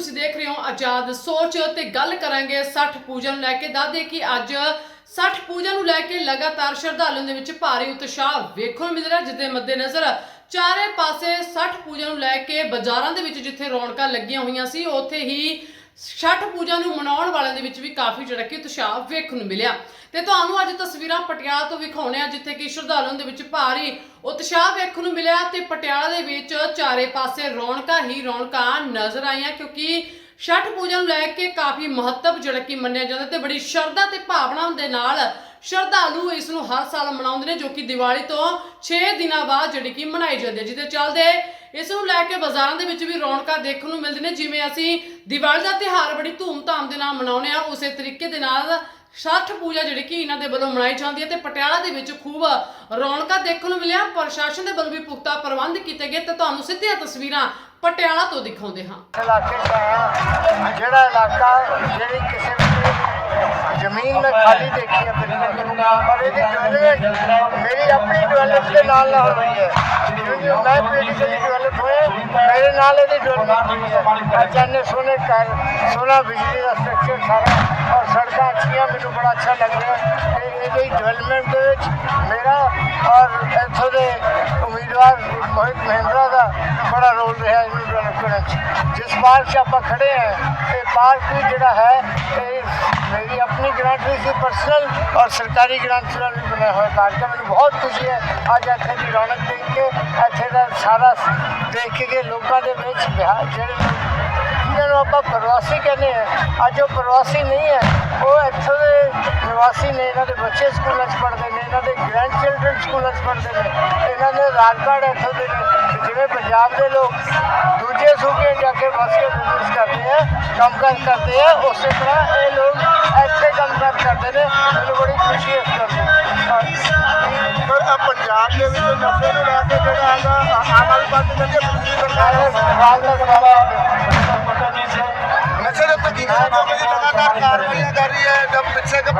ਤੁਸੀਂ ਦੇਖ ਰਹੇ ਹੋ ਆਜ਼ਾਦ ਸੋਚ ਤੇ ਗੱਲ ਕਰਾਂਗੇ 60 ਪੂਜਾ ਨੂੰ ਲੈ ਕੇ। ਦੱਸਦੇ ਕਿ ਅੱਜ 60 ਪੂਜਾ ਨੂੰ ਲੈ ਕੇ ਲਗਾਤਾਰ ਸ਼ਰਧਾਲੂਆਂ ਦੇ ਵਿੱਚ ਭਾਰੀ ਉਤਸ਼ਾਹ ਵੇਖਣ ਨੂੰ ਮਿਲ ਰਿਹਾ ਜਿਸ ਦੇ ਮੱਦੇਨਜ਼ਰ ਚਾਰੇ ਪਾਸੇ 60 ਪੂਜਾ ਨੂੰ ਲੈ ਕੇ ਬਾਜ਼ਾਰਾਂ ਦੇ ਵਿੱਚ ਜਿੱਥੇ ਰੌਣਕਾਂ ਲੱਗੀਆਂ ਹੋਈਆਂ ਸੀ, ਉੱਥੇ ਹੀ ਛਠ ਪੂਜਾ ਨੂੰ ਮਨਾਉਣ ਵਾਲਿਆਂ ਦੇ ਵਿੱਚ ਵੀ ਕਾਫੀ ਜਿਹੜਾ ਕਿ ਉਤਸ਼ਾਹ ਵੇਖਣ ਨੂੰ ਮਿਲਿਆ। ਤੇ ਤੁਹਾਨੂੰ ਅੱਜ ਤਸਵੀਰਾਂ ਪਟਿਆਲਾ ਤੋਂ ਵਿਖਾਉਣੇ ਆ, ਜਿੱਥੇ ਕਿ ਸ਼ਰਧਾਲੂਆਂ ਦੇ ਵਿੱਚ ਭਾਰੀ ਉਤਸ਼ਾਹ ਵੇਖਣ ਨੂੰ ਮਿਲਿਆ ਤੇ ਪਟਿਆਲਾ ਦੇ ਵਿੱਚ ਚਾਰੇ ਪਾਸੇ ਰੌਣਕਾਂ ਹੀ ਰੌਣਕਾਂ ਨਜ਼ਰ ਆਈਆਂ, ਕਿਉਂਕਿ ਛਠ ਪੂਜਾ ਨੂੰ ਲੈ ਕੇ ਕਾਫੀ ਮਹੱਤਵ ਜਿਹੜਾ ਕਿ ਮੰਨਿਆ ਜਾਂਦਾ ਤੇ ਬੜੀ ਸ਼ਰਧਾ ਤੇ ਭਾਵਨਾ ਦੇ ਨਾਲ ਸ਼ਰਧਾਲੂ ਇਸ ਨੂੰ ਹਰ ਸਾਲ ਮਨਾਉਂਦੇ ਨੇ, ਜੋ ਕਿ ਦੀਵਾਲੀ ਤੋਂ 6 ਦਿਨਾਂ ਬਾਅਦ ਜਿਹੜੀ ਕਿ ਮਨਾਈ ਜਾਂਦੀ ਹੈ, ਜਿਹਦੇ ਚੱਲਦੇ ਇਸ ਨੂੰ ਲੈ ਕੇ ਬਾਜ਼ਾਰਾਂ ਦੇ ਵਿੱਚ ਵੀ ਰੌਣਕਾਂ ਦੇਖਣ ਨੂੰ ਮਿਲਦੀਆਂ ਨੇ, ਜਿਵੇਂ ਅਸੀਂ ਦੀਵਾਲੀ ਦਾ ਤਿਉਹਾਰ ਬੜੀ ਧੂਮ-ਧਾਮ ਦੇ ਨਾਲ ਮਨਾਉਂਦੇ ਆ ਉਸੇ ਤਰੀਕੇ ਦੇ ਨਾਲ ਛਠ ਪੂਜਾ ਜਿਹੜੀ ਕਿ ਇਹਨਾਂ ਦੇ ਵੱਲੋਂ ਮਨਾਈ ਜਾਂਦੀ ਹੈ ਤੇ ਪਟਿਆਲਾ ਦੇ ਵਿੱਚ ਖੂਬ ਰੌਣਕਾਂ ਦੇਖਣ ਨੂੰ ਮਿਲਿਆ, ਪ੍ਰਸ਼ਾਸਨ ਦੇ ਵੱਲੋਂ ਵੀ ਪੁਖਤਾ ਪ੍ਰਬੰਧ ਕੀਤੇ ਗਏ ਤੇ ਤੁਹਾਨੂੰ ਸਿੱਧੀਆਂ ਤਸਵੀਰਾਂ ਪਟਿਆਲਾ ਤੋਂ ਦਿਖਾਉਂਦੇ ਹਾਂ। ਇਲਾਕੇ 'ਚ ਜਿਹੜਾ ਇਲਾਕਾ ਜਿਹੜੀ ਕਿਸੇ ਵੀ ਜ਼ਮੀਨ ਮੈਂ ਖਾਲੀ ਦੇਖੀ ਹੈ ਬਿਲਕੁਲ ਪਰ ਇਹਦੀ ਡਿਵੈਲਪਮੈਂਟ ਮੇਰੀ ਆਪਣੀ ਡਿਵੈਲਪਮੈਂਟ ਦੇ ਨਾਲ ਨਾਲ ਹੋਈ ਹੈ। ਕਿਉਂਕਿ ਮੈਂ ਪੋਲੀਟੀਕਲੀ ਡਿਵੈਲਪ ਹੋਇਆ, ਮੇਰੇ ਨਾਲ ਇਹਦੀ ਡਿਵੈਲਪਮੈਂਟ ਹੋਈ ਹੈ। ਅੱਜ ਨੇ ਸੋਹਣੇ ਘਰ ਸੋਹਣਾ ਬਿਜਲੀ ਦਾ ਸਟਰਕਚਰ ਸਾਰਾ ਔਰ ਸੜਕ ਅੱਛੀਆਂ ਮੈਨੂੰ ਬੜਾ ਅੱਛਾ ਲੱਗ ਰਿਹਾ। ਤੇ ਇਹਦੀ ਡਿਵੈਲਪਮੈਂਟ ਦੇ ਵਿੱਚ ਮੇਰਾ ਔਰ ਇੱਥੋਂ ਦੇ ਉਮੀਦਵਾਰ ਮੋਹਿਤ ਮਹਿੰਦਰਾ ਦਾ ਬੜਾ ਰੋਲ ਰਿਹਾ ਇਹਨੂੰ ਡਿਵੈਲਪ ਕਰਨ 'ਚ। ਜਿਸ ਪਾਰਕ 'ਚ ਆਪਾਂ ਖੜੇ ਹਾਂ, ਇਹ ਪਾਰਕ ਵੀ ਜਿਹੜਾ ਹੈ, ਇਹ ਮੇਰੀ ਆਪਣੀ ਗ੍ਰਾਂਟ ਵੀ ਸੀ ਪਰਸਨਲ ਔਰ ਸਰਕਾਰੀ ਗ੍ਰਾਂਟ ਨਾਲ ਵੀ ਬਣਿਆ ਹੋਇਆ ਪਾਰਕ ਹੈ। ਮੈਨੂੰ ਬਹੁਤ ਖੁਸ਼ੀ ਹੈ, ਅੱਜ ਇੱਥੇ ਦੀ ਰੌਣਕ ਦੇਖ ਕੇ, ਇੱਥੇ ਦਾ ਸਾਰਾ ਦੇਖ ਕੇ ਲੋਕਾਂ ਦੇ ਵਿੱਚ ਬਿਹਾਰ ਜਿਹੜੇ ਨੂੰ ਆਪਾਂ ਪ੍ਰਵਾਸੀ ਕਹਿੰਦੇ ਆ ਅੱਜ ਉਹ ਪ੍ਰਵਾਸੀ ਨਹੀਂ ਹੈ ਉਹ ਇੱਥੋਂ ਦੇ ਨਿਵਾਸੀ ਨੇ ਇਹਨਾਂ ਦੇ ਬੱਚੇ ਸਕੂਲਾਂ 'ਚ ਪੜ੍ਹਦੇ ਨੇ ਇਹਨਾਂ ਦੇ ਗ੍ਰੈਂਡ ਚਿਲਡਰਨ ਸਕੂਲਾਂ 'ਚ ਪੜ੍ਹਦੇ ਨੇ ਇਹਨਾਂ ਦੇ ਆਧਾਰ ਕਾਰਡ ਇੱਥੋਂ ਦੇ ਨੇ ਤੇ ਜਿਵੇਂ ਪੰਜਾਬ ਦੇ ਲੋਕ ਦੂਜੇ ਸੂਬਿਆਂ ਜਾ ਕੇ ਵਸ ਕੇ ਬਿਜ਼ਨਸ ਕਰਦੇ ਆ ਕੰਮਕਾਰ ਕਰਦੇ ਆ ਉਸੇ ਤਰ੍ਹਾਂ ਇਹ ਲੋਕ ਇੱਥੇ ਕੰਮਕਾਰ ਕਰਦੇ ਨੇ ਮੈਨੂੰ ਬੜੀ ਖੁਸ਼ੀ ਹੈ ਇਸ ਗੱਲ ਦੀ ਪਰ ਆ ਪੰਜਾਬ ਦੇ ਵਿੱਚ ਨਸ਼ੇ ਨੂੰ ਲੈ ਕੇ ਜਿਹੜਾ ਹੈਗਾ ਆਮ ਆਦਮੀ ਪਾਰਟੀ ਕਹਿੰਦੇ ਪੁਲਿਸ ਸਰਕਾਰ ਸਵਾਲ ਦਾ ਜਵਾਬ नशे जब तक लगातार कार्रवाइयाँ कर रही है जब पीछे जब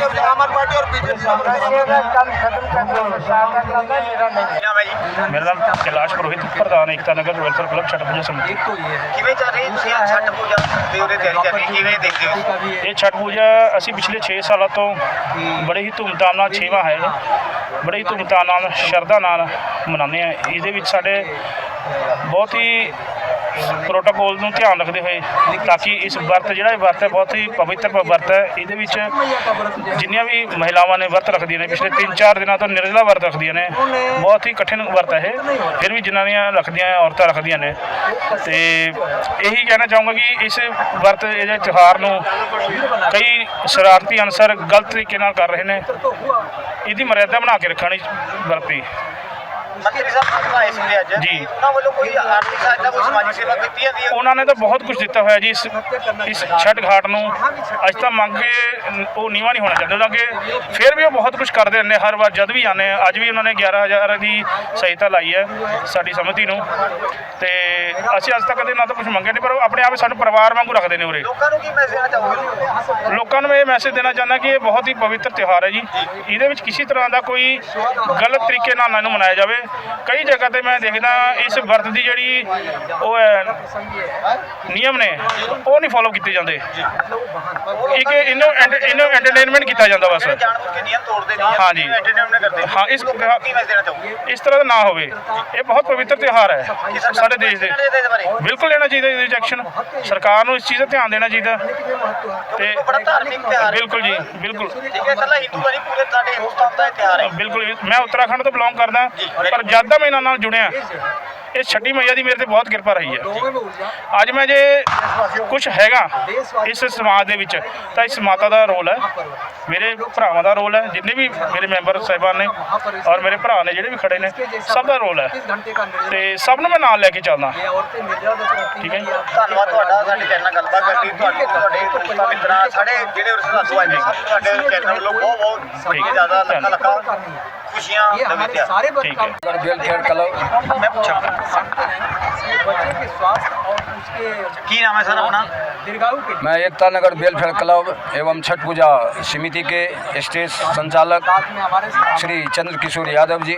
जब आम आदमी पार्टी और बीजेपी नशे का कम खत्म करना सरकार का काम है मेरा नहीं ਨਾਮ ਹੈ ਜੀ ਮੇਰਾ ਨਾਮ ਕੈਲਾਸ਼ ਪੁਰੋਹਿਤ ਪ੍ਰਧਾਨ ਏਕਤਾ ਨਗਰ ਵੈਲਫੇਅਰ ਕਲੱਬ ਛੱਟ ਪੂਜਾ ਸਮਿਤੀ ਕਿਵੇਂ ਚੱਲ ਰਹੀ ਤੁਸੀਂ ਅੱਜ ਛੱਟ ਪੂਜਾ ਦੀ ਉਹਦੇ ਤਿਆਰੀ ਕਰ ਰਹੀ ਕਿਵੇਂ ਦੇਖਦੇ ਹੋ ਇਹ ਛੱਟ ਪੂਜਾ ਅਸੀਂ ਪਿਛਲੇ 6 ਸਾਲਾਂ ਤੋਂ ਬੜੇ ਹੀ ਧੂਮਧਾਮ ਨਾਲ ਛੇਵਾਂ ਹੈ ਇਹ ਬੜੇ ਹੀ ਧੂਮਧਾਮ ਨਾਲ ਸ਼ਰਧਾ ਨਾਲ ਮਨਾਉਂਦੇ ਆ ਇਹਦੇ ਵਿੱਚ ਸਾਡੇ ਬਹੁਤ ਹੀ ਪ੍ਰੋਟੋਕੋਲ ਨੂੰ ਧਿਆਨ ਰੱਖਦੇ ਹੋਏ ਤਾਂ ਕਿ ਇਸ ਵਰਤ ਜਿਹੜਾ ਇਹ ਵਰਤ ਹੈ ਬਹੁਤ ਹੀ ਪਵਿੱਤਰ ਵਰਤ ਹੈ। ਇਹਦੇ ਵਿੱਚ ਜਿੰਨੀਆਂ ਵੀ ਮਹਿਲਾਵਾਂ ਨੇ ਵਰਤ ਰੱਖਦੀਆਂ ਨੇ, ਪਿਛਲੇ 3-4 ਦਿਨਾਂ ਤੋਂ ਨਿਰਜਲਾ ਵਰਤ ਰੱਖਦੀਆਂ ਨੇ। ਬਹੁਤ ਹੀ ਕਠਿਨ ਵਰਤ ਹੈ ਇਹ। ਫਿਰ ਵੀ ਜਨਾਨੀਆਂ ਰੱਖਦੀਆਂ ਔਰਤਾਂ ਰੱਖਦੀਆਂ ਨੇ। ਤੇ ਇਹੀ ਕਹਿਣਾ ਚਾਹੂੰਗਾ ਕਿ ਇਸ ਵਰਤ, ਇਹਦੇ ਤਿਉਹਾਰ ਨੂੰ ਕਈ ਸ਼ਰਾਰਤੀ ਅਨਸਰ ਗਲਤ ਤਰੀਕੇ ਨਾਲ ਕਰ ਰਹੇ ਨੇ। ਇਹਦੀ ਮਰਿਆਦਾ ਬਣਾ ਕੇ ਰੱਖਣੀ ਵਰਤੀ। ਮੰਤਰੀ ਸਾਹਿਬ ਨੂੰ ਆਏ ਸੀ ਅੱਜ। ਜੀ। ਉਹਨਾਂ ਵੱਲੋਂ ਕੋਈ ਆਰਥਿਕ ਸਹਾਇਤਾ ਕੋਈ ਸਮਾਜਿਕ ਸੇਵਾ ਕੀਤੀ ਜਾਂਦੀ ਹੈ ਉਹਨਾਂ ਨੇ ਤਾਂ ਬਹੁਤ ਕੁਝ ਦਿੱਤਾ ਹੋਇਆ ਜੀ। ਇਸ ਇਸ ਛੱਡ ਘਾਟ ਨੂੰ ਅੱਜ ਤਾਂ ਮੰਗ ਕੇ ਉਹ ਨੀਵਾ ਨਹੀਂ ਹੋਣਾ ਚਾਹੁੰਦਾ। ਕਿ ਫਿਰ ਵੀ ਉਹ ਬਹੁਤ ਕੁਝ ਕਰਦੇ ਰਹਿੰਦੇ। ਹਰ ਵਾਰ ਜਦ ਵੀ ਆਉਂਦੇ ਆ ਅੱਜ ਵੀ ਉਹਨਾਂ ਨੇ 11000 ਦੀ ਸਹਾਇਤਾ ਲਾਈ ਹੈ ਸਾਡੀ ਸਮਿਤੀ ਨੂੰ। ਤੇ ਅਸੀਂ ਅੱਜ ਤੱਕ ਕਦੇ ਨਾ ਤਾਂ ਕੁਝ ਮੰਗਿਆ ਨਹੀਂ ਪਰ ਉਹ ਆਪਣੇ ਆਪ ਸਾਨੂੰ ਪਰਿਵਾਰ ਵਾਂਗੂ ਰੱਖਦੇ ਨੇ ਉਰੇ। ਲੋਕਾਂ ਨੂੰ ਕੀ ਮੈਸੇਜ ਦੇਣਾ ਚਾਹੋਗੇ? ਲੋਕਾਂ ਨੂੰ ਮੈਂ ਇਹ ਮੈਸੇਜ ਦੇਣਾ ਚਾਹੁੰਦਾ ਕਿ ਇਹ ਬਹੁਤ ਹੀ ਪਵਿੱਤਰ ਤਿਉਹਾਰ ਹੈ ਜੀ। ਇਹਦੇ ਵਿੱਚ ਕਿਸੇ ਤਰ੍ਹਾਂ ਦਾ ਕੋਈ ਗਲਤ ਤਰੀਕੇ ਨਾਲ ਨਾ ਇਹਨੂੰ ਮਨਾਇਆ ਜਾਵੇ। ਕਈ ਜਗ੍ਹਾ ਤੇ ਮੈਂ ਦੇਖਦਾ ਇਸ ਵਰਤ ਦੀ ਜਿਹੜੀ ਉਹ ਹੈ ਨਿਯਮ ਨੇ ਉਹ ਨਹੀਂ ਫੋਲੋ ਕੀਤੇ ਜਾਂਦੇ। ਇੱਕ ਇਹਨੂੰ ਇਹਨੂੰ ਐਂਟਰਟੇਨਮੈਂਟ ਕੀਤਾ ਜਾਂਦਾ ਬਸ। ਨੇ ਹਾਂ ਇਸ- ਇਸ ਤਰ੍ਹਾਂ ਦਾ ਨਾ ਹੋਵੇ। ਇਹ ਬਹੁਤ ਪਵਿੱਤਰ ਤਿਉਹਾਰ ਹੈ ਸਾਡੇ ਦੇਸ਼ ਦੇ। ਬਿਲਕੁਲ ਲੈਣਾ ਚਾਹੀਦਾ ਇਹਦੇ ਐਕਸ਼ਨ ਸਰਕਾਰ ਨੂੰ ਇਸ ਚੀਜ਼ ਦਾ ਧਿਆਨ ਦੇਣਾ ਚਾਹੀਦਾ। ਤੇ ਬਿਲਕੁਲ ਜੀ ਬਿਲਕੁਲ। ਠੀਕ ਹੈ ਕੱਲਾ ਹਿੰਦੂ ਨਹੀਂ ਪੂਰੇ ਸਾਡੇ ਹਿੰਦੁਸਤਾਨ ਦਾ ਤਿਉਹਾਰ ਹੈ। ਬਿਲਕੁਲ। ਮੈਂ ਉੱਤਰਾਖੰਡ ਤੋਂ ਬਿਲੋਂਗ ਕਰਦਾ। ਪਰ ਜਦ ਦਾ ਮੈਂ ਇਹਨਾਂ ਨਾਲ ਜੁੜਿਆ ਇਹ ਛੱਡੀ ਮਈਆ ਦੀ ਮੇਰੇ ਤੇ ਬਹੁਤ ਕਿਰਪਾ ਰਹੀ ਹੈ। ਅੱਜ ਮੈਂ ਜੇ ਕੁਝ ਹੈਗਾ ਇਸ ਸਮਾਜ ਦੇ ਵਿੱਚ ਤਾਂ ਇਸ ਮਾਤਾ ਦਾ ਰੋਲ ਹੈ। ਮੇਰੇ ਭਰਾਵਾਂ ਦਾ ਰੋਲ ਹੈ ਜਿੰਨੇ ਵੀ ਮੇਰੇ ਮੈਂਬਰ ਸਾਹਿਬਾਨ ਨੇ ਔਰ ਮੇਰੇ ਭਰਾ ਨੇ ਜਿਹੜੇ ਵੀ ਖੜੇ ਨੇ ਸਭ ਦਾ ਰੋਲ ਹੈ। ਤੇ ਸਭ ਨੂੰ ਮੈਂ ਨਾਲ ਲੈ ਕੇ ਚੱਲਦਾ। ਠੀਕ ਹੈ ਧੰਨਵਾਦ ਤੁਹਾਡਾ ਸਾਡੇ ਚੈਨਲ ਨਾਲ ਗੱਲਬਾਤ ਕਰਨੀ ਤੁਹਾਡੇ ਤੁਹਾਡੇ ਮਿੱਤਰਾਂ ਸਾਡੇ ਜਿਹੜੇ ਤੁਹਾਡੇ ਚੈਨਲ ਵੱਲੋਂ ਬਹੁਤ ਬਹੁਤ ਬਹੁਤ ਜ਼ਿਆਦਾ ਲੱਖਾਂ ਲੱਖਾਂ खुशियाँ सारे मैं पूछा। बच्चे के स्वास्थ्य की नाम है सर अपना? मैं एकता नगर वेलफेयर क्लब एवं छठ पूजा समिति के स्टेज संचालक श्री चंद्र किशोर यादव जी।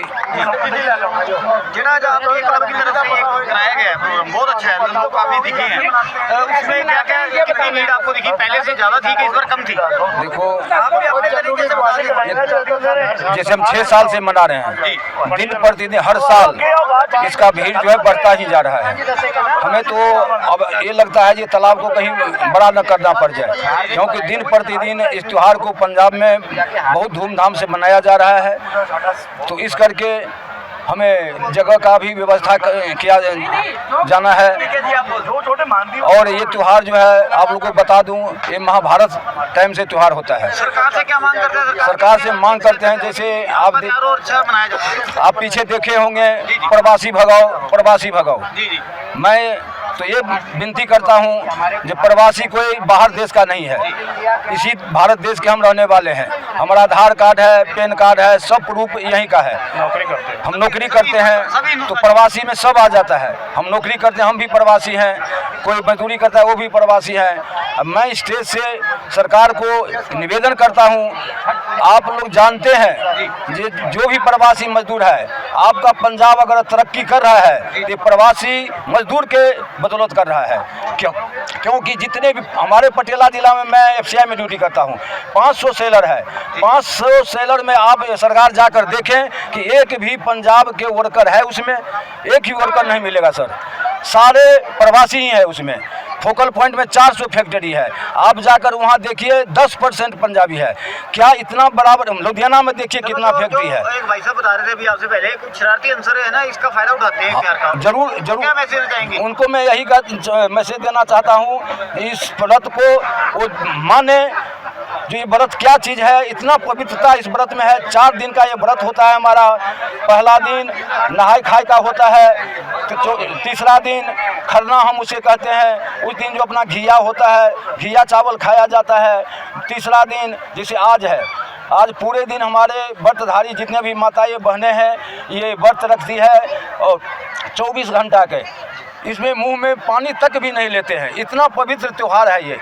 जिना जो आपके क्लब की तरफ़ से एक कराया गया है बहुत अच्छा है लोग काफ़ी दिखे हैं। उसमें क्या क्या कितनी भीड़ आपको दिखी? पहले से ज़्यादा थी कि इस बार कम थी? देखो आप भी अपने तरीके से बता दीजिए। जैसे हम छह साल से मना रहे हैं दिन प्रतिदिन हर साल इसका भीड़ जो है बढ़ता ही जा रहा है। हमें तो अब ये लगता है कि तालाब को कहीं बड़ा न करना पड़ जाए क्योंकि दिन प्रतिदिन इस त्यौहार को पंजाब में बहुत धूमधाम से मनाया जा रहा है। तो इस करके हमें जगह का भी व्यवस्था किया जाना है। और ये त्यौहार जो है आप लोग को बता दूँ ये महाभारत टाइम से त्यौहार होता है। सरकार से क्या मांग करते हैं? सरकार से मांग करते हैं जैसे आप अच्छा आप पीछे देखे होंगे प्रवासी भगाओ प्रवासी भगाओ। मैं तो ये विनती करता हूँ जो प्रवासी कोई बाहर देश का नहीं है, इसी भारत देश के हम रहने वाले हैं। हमारा आधार कार्ड है पैन कार्ड है सब प्रूफ यहीं का है। नौकरी करते हैं। हम नौकरी करते हैं तो प्रवासी में सब आ जाता है। हम नौकरी करते हैं हम भी प्रवासी हैं। कोई मजदूरी करता है वो भी प्रवासी है। अब मैं स्टेज से सरकार को निवेदन करता हूँ आप लोग जानते हैं जे जो भी प्रवासी मजदूर है आपका पंजाब अगर तरक्की कर रहा है तो प्रवासी मजदूर के बदौलत कर रहा है। क्यों? क्योंकि जितने भी हमारे पटेला जिला में मैं एफसीआई में ड्यूटी करता हूँ 500 सेलर है। 500 सेलर में आप सरकार जाकर देखें कि एक भी पंजाब के वर्कर है उसमें एक ही वर्कर नहीं मिलेगा सर सारे प्रवासी ही है उसमें। फोकल पॉइंट में 400 फैक्ट्री है। आप जाकर वहाँ देखिए 10 परसेंट पंजाबी है। क्या इतना बराबर लुधियाना में देखिए कितना फैक्ट्री है। एक भाई साहब बता रहे थे अभी आपसे पहले कुछ शरारती अंसर है ना इसका फ़ायदा उठाते हैं प्यार का। ज़रूर क्या ज़रूर। मैसेज चाहेंगे उनको मैं यही मैसेज देना चाहता हूँ इस व्रत को वो माने जो ये व्रत क्या चीज़ है? इतना पवित्रता इस व्रत में है। चार दिन का ये व्रत होता है हमारा। पहला दिन नहाय खाए का होता है। तो तीसरा दिन खरना हम उसे कहते हैं। उस दिन जो अपना घिया होता है, घिया चावल खाया जाता है। तीसरा दिन जैसे आज है। आज पूरे दिन हमारे व्रतधारी जितने भी माताएँ, बहनें हैं, ये व्रत रखती है और 24 घंटा के। इसमें मुँह में पानी तक भी नहीं लेते हैं। इतना पवित्र त्यौहार है ये।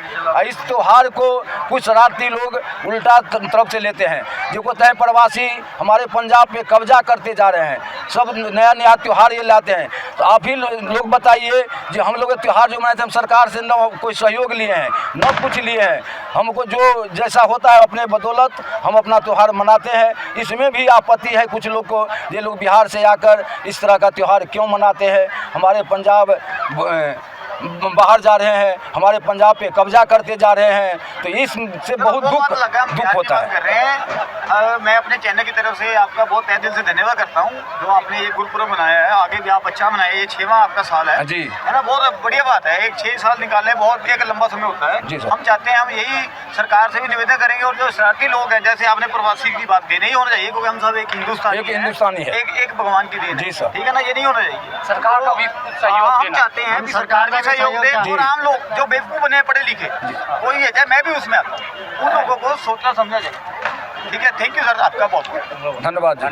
इस त्यौहार को कुछ शरारती लोग उल्टा तरफ़ से लेते हैं। जो कहते हैं प्रवासी हमारे पंजाब पे कब्जा करते जा रहे हैं। सब नया नया त्यौहार ये लाते हैं। तो आप ही लोग बताइए जो हम लोग त्यौहार जो मनाते हैं, हम सरकार से न कोई सहयोग लिए हैं, न कुछ लिए हैं। हमको जो जैसा होता है अपने बदौलत हम अपना त्यौहार मनाते हैं। इसमें भी आपत्ति है कुछ लोग को, ये लोग बिहार से आकर इस तरह का त्यौहार क्यों मनाते हैं? हमारे पंजाब बाहर जा रहे हैं हमारे पंजाब पे कब्जा करते जा रहे हैं तो इससे बहुत दुख दुख होता है मैं अपने चैनल की तरफ़ से आपका बहुत तहे दिल से धन्यवाद करता हूँ जो आपने ये गुरुपुरब मनाया है आगे भी आप अच्छा मनाए ये छेवा आपका साल है जी। है ना बहुत बढ़िया बात है एक छह साल निकालने बहुत एक लंबा समय होता है जी हम चाहते हैं हम यही सरकार से भी निवेदन करेंगे और जो शरारती लोग हैं जैसे आपने प्रवासी की बात की नहीं होना चाहिए क्योंकि हम सब एक हिंदुस्तानी एक हिंदुस्तानी है। एक एक भगवान की देन है। जी सर। ठीक है ना ये नहीं होना चाहिए सरकार का भी सहयोग हाँ, हम चाहते हैं सरकार भी सहयोग दे और आम लोग जो बेवकूफ़ बने पढ़े लिखे कोई है। चाहे मैं भी उसमें आता हूँ। उन लोगों को सोचना समझा जाए ठीक है? थैंक यू सर आपका बहुत बहुत धन्यवाद जी।